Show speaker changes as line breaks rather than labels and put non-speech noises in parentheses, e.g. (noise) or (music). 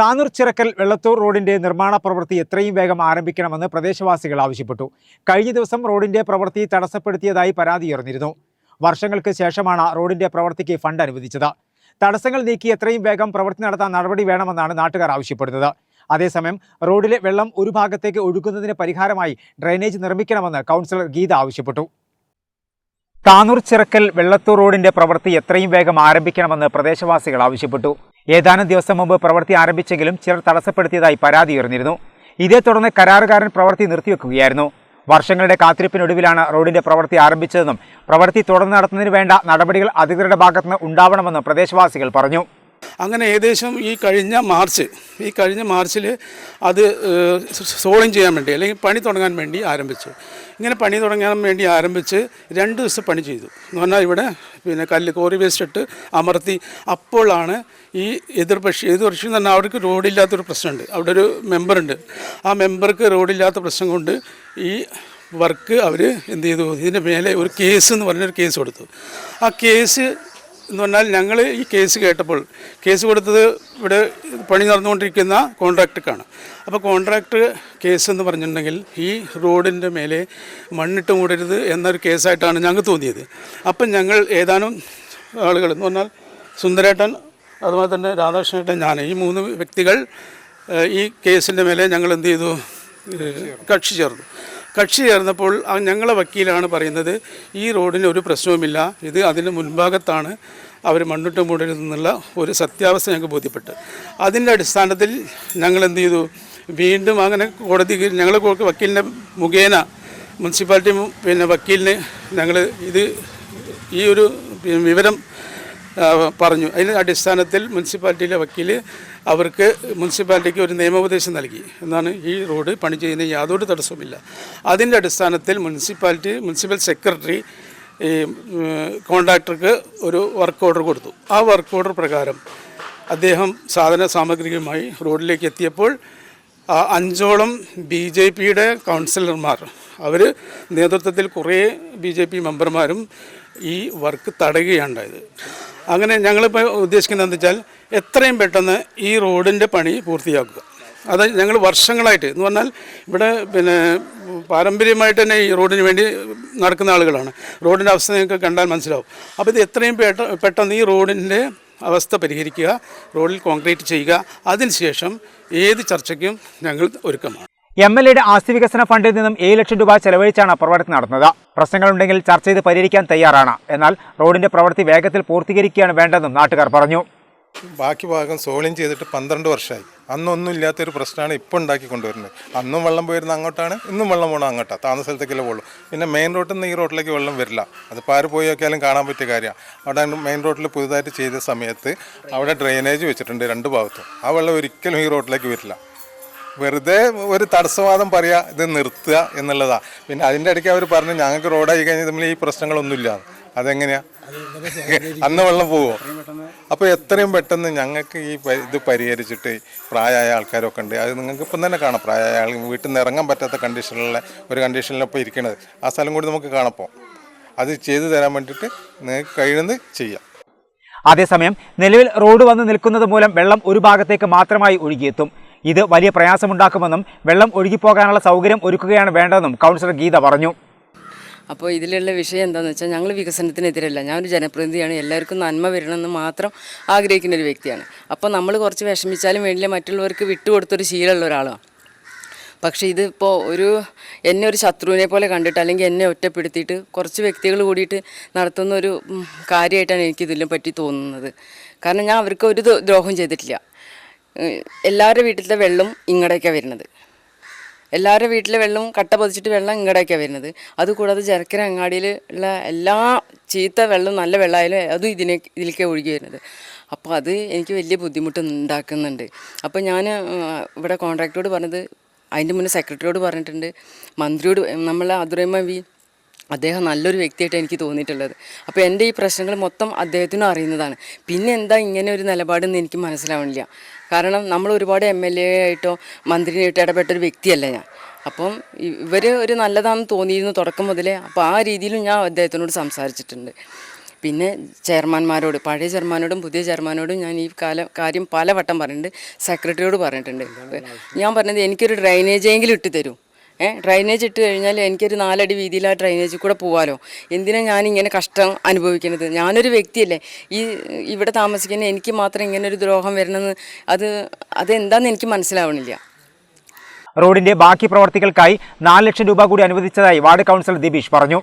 താനൂർ ചിറക്കൽ വെള്ളത്തൂർ റോഡിന്റെ നിർമ്മാണ പ്രവൃത്തി എത്രയും വേഗം ആരംഭിക്കണമെന്ന് പ്രദേശവാസികൾ ആവശ്യപ്പെട്ടു. കഴിഞ്ഞ ദിവസം റോഡിന്റെ പ്രവൃത്തി തടസ്സപ്പെടുത്തിയതായി പരാതി ഉയർന്നിരുന്നു. വർഷങ്ങൾക്ക് ശേഷമാണ് റോഡിന്റെ പ്രവൃത്തിക്ക് ഫണ്ട് അനുവദിച്ചത്. തടസ്സങ്ങൾ നീക്കി എത്രയും വേഗം പ്രവൃത്തി നടത്താൻ നടപടി വേണമെന്നാണ് നാട്ടുകാർ ആവശ്യപ്പെടുന്നത്. അതേസമയം റോഡിലെ വെള്ളം ഒരു ഭാഗത്തേക്ക് ഒഴുകുന്നതിന് പരിഹാരമായി ഡ്രെയിനേജ് നിർമ്മിക്കണമെന്ന് കൗൺസിലർ ഗീത ആവശ്യപ്പെട്ടു. താനൂർ ചിറക്കൽ വെള്ളത്തൂർ റോഡിന്റെ പ്രവൃത്തി എത്രയും വേഗം ആരംഭിക്കണമെന്ന് പ്രദേശവാസികൾ ആവശ്യപ്പെട്ടു. ഏതാനും ദിവസം മുമ്പ് പ്രവൃത്തി ആരംഭിച്ചെങ്കിലും ചിലർ തടസ്സപ്പെടുത്തിയതായി പരാതി ഉയർന്നിരുന്നു. ഇതേ തുടർന്ന് കരാറുകാരൻ പ്രവൃത്തി നിർത്തിവെക്കുകയായിരുന്നു. വർഷങ്ങളുടെ കാത്തിരിപ്പിനൊടുവിലാണ് റോഡിന്റെ പ്രവൃത്തി ആരംഭിച്ചതെന്നും പ്രവൃത്തി തുടർന്ന് നടത്തുന്നതിന് വേണ്ട നടപടികൾ അധികൃതരുടെ ഭാഗത്തുനിന്ന് ഉണ്ടാവണമെന്നും പ്രദേശവാസികൾ പറഞ്ഞു.
അങ്ങനെ ഏകദേശം ഈ കഴിഞ്ഞ മാർച്ച് ഈ കഴിഞ്ഞ മാർച്ചിൽ അത് സോളിങ് ചെയ്യാൻ വേണ്ടി അല്ലെങ്കിൽ പണി തുടങ്ങാൻ വേണ്ടി ആരംഭിച്ചു. ഇങ്ങനെ പണി തുടങ്ങാൻ വേണ്ടി ആരംഭിച്ച് രണ്ട് ദിവസം പണി ചെയ്തു. എന്ന് പറഞ്ഞാൽ ഇവിടെ പിന്നെ കല്ല് കോറി വേസ്റ്റ് ഇട്ട് അമർത്തി. അപ്പോഴാണ് ഈ എതിർപക്ഷി എതിർപക്ഷി എന്ന് പറഞ്ഞാൽ അവർക്ക് റോഡില്ലാത്തൊരു പ്രശ്നമുണ്ട്. അവിടെ ഒരു മെമ്പറുണ്ട്. ആ മെമ്പർക്ക് റോഡില്ലാത്ത പ്രശ്നം കൊണ്ട് ഈ വർക്ക് അവർ എന്ത് ചെയ്തു? ഇതിന്റെ മേലെ ഒരു കേസ് എന്ന് പറഞ്ഞൊരു കേസ് കൊടുത്തു. ആ കേസ് എന്ന് പറഞ്ഞാൽ ഞങ്ങൾ ഈ കേസ് കേട്ടപ്പോൾ കേസ് കൊടുത്തത് ഇവിടെ പണി നടന്നുകൊണ്ടിരിക്കുന്ന കോൺട്രാക്ടർക്കാണ്. അപ്പോൾ കോൺട്രാക്ട് കേസ് എന്ന് പറഞ്ഞിട്ടുണ്ടെങ്കിൽ ഈ റോഡിന്റെ മേലെ മണ്ണിട്ട് മൂടരുത് എന്നൊരു കേസായിട്ടാണ് ഞങ്ങൾക്ക് തോന്നിയത്. അപ്പം ഞങ്ങൾ ഏതാനും ആളുകൾ എന്ന് പറഞ്ഞാൽ സുന്ദരേട്ടൻ അതുപോലെ തന്നെ രാധാകൃഷ്ണേട്ടൻ ഞാൻ ഈ മൂന്ന് വ്യക്തികൾ ഈ കേസിന്റെ മേലെ ഞങ്ങൾ എന്ത് ചെയ്തു? കക്ഷി ചേർന്നു. കക്ഷി ചേർന്നപ്പോൾ ഞങ്ങളെ വക്കീലാണ് പറയുന്നത് ഈ റോഡിന് ഒരു പ്രശ്നവുമില്ല ഇത് അതിന് മുൻഭാഗത്താണ് അവർ മണ്ണിട്ട് നിന്നുള്ള ഒരു സത്യാവസ്ഥ ഞങ്ങൾക്ക് ബോധ്യപ്പെട്ടു അതിന്റെ അടിസ്ഥാനത്തിൽ ഞങ്ങൾ എന്ത് ചെയ്തു? വീണ്ടും അങ്ങനെ കോടതി ഞങ്ങൾ വക്കീലിന്റെ മുഖേന മുനിസിപ്പാലിറ്റി പിന്നെ വക്കീലിന് ഞങ്ങൾ ഇത് ഈ ഒരു വിവരം പറഞ്ഞു. അതിന്റെ അടിസ്ഥാനത്തിൽ മുനിസിപ്പാലിറ്റിയിലെ വക്കീൽ അവർക്ക് മുനിസിപ്പാലിറ്റിക്ക് ഒരു നിയമോപദേശം നൽകി. എന്നാണ് ഈ റോഡ് പണി ചെയ്യുന്ന യാതൊരു തടസ്സവുമില്ല. അതിന്റെ അടിസ്ഥാനത്തിൽ മുനിസിപ്പാലിറ്റി മുനിസിപ്പൽ സെക്രട്ടറി ഈ കോൺട്രാക്ടർക്ക് ഒരു വർക്ക് ഓർഡർ കൊടുത്തു. ആ വർക്ക് ഓർഡർ പ്രകാരം അദ്ദേഹം സാധന സാമഗ്രികളുമായി റോഡിലേക്ക് എത്തിയപ്പോൾ അഞ്ചോളം ബി ജെ പിയുടെ കൗൺസിലർമാർ. അവർ നേതൃത്വത്തിൽ കുറേ ബി ജെ പി മെമ്പർമാരും ഈ വർക്ക് തടയുകയുണ്ടായത്. അങ്ങനെ ഞങ്ങളിപ്പോൾ ഉദ്ദേശിക്കുന്നത് എന്താ വെച്ചാൽ എത്രയും പെട്ടെന്ന് ഈ റോഡിന്റെ പണി പൂർത്തിയാക്കുക. അത് ഞങ്ങൾ വർഷങ്ങളായിട്ട് എന്ന് പറഞ്ഞാൽ ഇവിടെ പിന്നെ പാരമ്പര്യമായിട്ട് തന്നെ ഈ റോഡിന് വേണ്ടി നടക്കുന്ന ആളുകളാണ്. റോഡിന്റെ അവസ്ഥ നിങ്ങൾക്ക് കണ്ടാൽ മനസ്സിലാവും. അപ്പോൾ ഇത് എത്രയും പെട്ടെന്ന് ഈ റോഡിന്റെ അവസ്ഥ പരിഹരിക്കുക റോഡിൽ കോൺക്രീറ്റ് ചെയ്യുക അതിനുശേഷം ഏത് ചർച്ചയ്ക്കും ഞങ്ങൾ ഒരുക്കമാണ്.
എം എൽ എയുടെ ആസ്തി വികസന ഫണ്ടിൽ നിന്നും ഏഴ് ലക്ഷം രൂപ ചെലവഴിച്ചാണ് പ്രവർത്തി നടന്നത്. പ്രശ്നങ്ങളുണ്ടെങ്കിൽ ചർച്ച ചെയ്ത് പരിഹരിക്കാൻ തയ്യാറാണ്. എന്നാൽ റോഡിന്റെ പ്രവൃത്തി വേഗത്തിൽ പൂർത്തീകരിക്കുകയാണ് വേണ്ടതെന്നും നാട്ടുകാർ പറഞ്ഞു.
ബാക്കി ഭാഗം സോളിങ് ചെയ്തിട്ട് പന്ത്രണ്ട് വർഷമായി. അന്നൊന്നും ഇല്ലാത്തൊരു പ്രശ്നമാണ് ഇപ്പോൾ ഉണ്ടാക്കി കൊണ്ടുവരുന്നത് അന്നും വെള്ളം പോയിരുന്ന അങ്ങോട്ടാണ് ഇന്നും വെള്ളം പോകണം അങ്ങോട്ടാണ് താന്ന സ്ഥലത്തേക്കല്ലേ പോകുള്ളൂ പിന്നെ മെയിൻ റോഡിൽ നിന്ന് ഈ റോഡിലേക്ക് വെള്ളം വരില്ല. അത് ആര് പോയി നോക്കിയാലും കാണാൻ പറ്റിയ കാര്യമാണ് അവിടെ മെയിൻ റോഡിൽ പുതുതായിട്ട് ചെയ്ത സമയത്ത് അവിടെ ഡ്രെയിനേജ് വെച്ചിട്ടുണ്ട് രണ്ട് ഭാഗത്തും. ആ വെള്ളം ഒരിക്കലും ഈ റോഡിലേക്ക് വരില്ല. വെറുതെ ഒരു തടസ്സവാദം പറയുക ഇത് നിർത്തുക എന്നുള്ളതാണ് പിന്നെ അതിന്റെ ഇടയ്ക്ക് അവർ പറഞ്ഞു ഞങ്ങൾക്ക് റോഡായി കഴിഞ്ഞാൽ തമ്മിൽ ഈ പ്രശ്നങ്ങളൊന്നുമില്ല. അതെങ്ങനെയാ? (laughs) അന്ന് വെള്ളം പോവോ? അപ്പോൾ എത്രയും പെട്ടെന്ന് ഞങ്ങൾക്ക് ഈ ഇത് പരിഹരിച്ചിട്ട് പ്രായമായ ആൾക്കാരൊക്കെ ഉണ്ട്. അത് നിങ്ങൾക്ക് ഇപ്പം തന്നെ കാണാം. പ്രായമായ ആൾ വീട്ടിൽ നിന്ന് ഇറങ്ങാൻ പറ്റാത്ത കണ്ടീഷനിലുള്ള ഒരു കണ്ടീഷനിലപ്പോൾ ഇരിക്കണത്. ആ സ്ഥലം കൂടി നമുക്ക് കാണപ്പോൾ അത് ചെയ്തു തരാൻ വേണ്ടിയിട്ട് നിങ്ങൾക്ക് കഴിയുന്നത് ചെയ്യാം.
അതേസമയം നിലവിൽ റോഡ് വന്ന് നിൽക്കുന്നത് മൂലം വെള്ളം ഒരു ഭാഗത്തേക്ക് മാത്രമായി ഒഴുകിയെത്തും. ഇത് വലിയ പ്രയാസമുണ്ടാക്കുമെന്നും വെള്ളം ഒഴുകിപ്പോകാനുള്ള സൗകര്യം ഒരുക്കുകയാണ് വേണ്ടതെന്നും കൗൺസിലർ ഗീത പറഞ്ഞു.
അപ്പോൾ ഇതിലുള്ള വിഷയം എന്താണെന്ന് വെച്ചാൽ ഞങ്ങൾ വികസനത്തിനെതിരല്ല. ഞാനൊരു ജനപ്രതിനിധിയാണ്. എല്ലാവർക്കും നന്മ വരണമെന്ന് മാത്രം ആഗ്രഹിക്കുന്ന ഒരു വ്യക്തിയാണ്. അപ്പോൾ നമ്മൾ കുറച്ച് വിഷമിച്ചാലും വേണ്ടില്ല. മറ്റുള്ളവർക്ക് വിട്ടുകൊടുത്തൊരു ശീലമുള്ള ഒരാളാണ് പക്ഷേ ഇതിപ്പോൾ ഒരു എന്നെ ഒരു ശത്രുവിനെ പോലെ കണ്ടിട്ട് അല്ലെങ്കിൽ എന്നെ ഒറ്റപ്പെടുത്തിയിട്ട് കുറച്ച് വ്യക്തികൾ കൂടിയിട്ട് നടത്തുന്ന ഒരു കാര്യമായിട്ടാണ് എനിക്ക് ഇതിനെ പറ്റി തോന്നുന്നത്. കാരണം ഞാൻ അവർക്ക് ഒരു ദ്രോഹം ചെയ്തിട്ടില്ല. എല്ലാവരുടെ വീട്ടിലത്തെ വെള്ളം ഇങ്ങടേക്കാണ് വരുന്നത്. എല്ലാവരുടെ വീട്ടിലെ വെള്ളം കട്ട പതിച്ചിട്ട് വെള്ളം ഇങ്ങടേക്കാണ് വരുന്നത്. അതുകൂടാതെ ജനക്കര അങ്ങാടിയിൽ ഉള്ള എല്ലാ ചീത്ത വെള്ളം നല്ല വെള്ളമായാലും അതും ഇതിനെ ഇതിലേക്ക് ഒഴുകി വരുന്നത്. അപ്പോൾ അത് എനിക്ക് വലിയ ബുദ്ധിമുട്ട് ഉണ്ടാക്കുന്നുണ്ട്. അപ്പോൾ ഞാൻ ഇവിടെ കോൺട്രാക്ടറോട് പറഞ്ഞത് അതിന്റെ മുന്നേ സെക്രട്ടറിയോട് പറഞ്ഞിട്ടുണ്ട് മന്ത്രിയോട് നമ്മളെ അതുറൈമ വി അദ്ദേഹം നല്ലൊരു വ്യക്തിയായിട്ട് എനിക്ക് തോന്നിയിട്ടുള്ളത്. അപ്പോൾ എന്റെ ഈ പ്രശ്നങ്ങൾ മൊത്തം അദ്ദേഹത്തിനും അറിയുന്നതാണ്. പിന്നെ എന്താ ഇങ്ങനെ ഒരു നിലപാടെന്ന് എനിക്ക് മനസ്സിലാവണില്ല. കാരണം നമ്മൾ ഒരുപാട് എം എൽ എ ആയിട്ടോ മന്ത്രിയായിട്ടോ ഇടപെട്ട ഒരു വ്യക്തിയല്ല ഞാൻ. അപ്പം ഇവർ ഒരു നല്ലതാണെന്ന് തോന്നിയിരുന്നു തുടക്കം മുതലേ. അപ്പോൾ ആ രീതിയിലും ഞാൻ അദ്ദേഹത്തിനോട് സംസാരിച്ചിട്ടുണ്ട്. പിന്നെ ചെയർമാൻമാരോട് പഴയ ചെയർമാനോടും പുതിയ ചെയർമാനോടും ഞാൻ ഈ കാലം കാര്യം പലവട്ടം പറഞ്ഞിട്ടുണ്ട്. സെക്രട്ടറിയോട് പറഞ്ഞിട്ടുണ്ട്. ഞാൻ പറഞ്ഞത് എനിക്കൊരു ഡ്രൈനേജെങ്കിലും ഇട്ട് തരൂ. ഏ ഡ്രൈനേജ് ഇട്ട് കഴിഞ്ഞാൽ എനിക്കൊരു നാലടി വീതിയിൽ ആ ഡ്രൈനേജിൽ കൂടെ പോവാലോ? എന്തിനാണ് ഇങ്ങനെ കഷ്ടം അനുഭവിക്കുന്നത്? ഞാനൊരു വ്യക്തിയല്ലേ. ഈ ഇവിടെ താമസിക്കുന്ന എനിക്ക് മാത്രം ഇങ്ങനെ ഒരു ദ്രോഹം വരണമെന്ന് അത് അതെന്താണെന്ന് എനിക്ക് മനസ്സിലാവണില്ല.
റോഡിന്റെ ബാക്കി പ്രവർത്തികൾക്കായി നാല് ലക്ഷം രൂപ കൂടി അനുവദിച്ചതായി വാർഡ് കൗൺസിലർ ദിബീഷ് പറഞ്ഞു.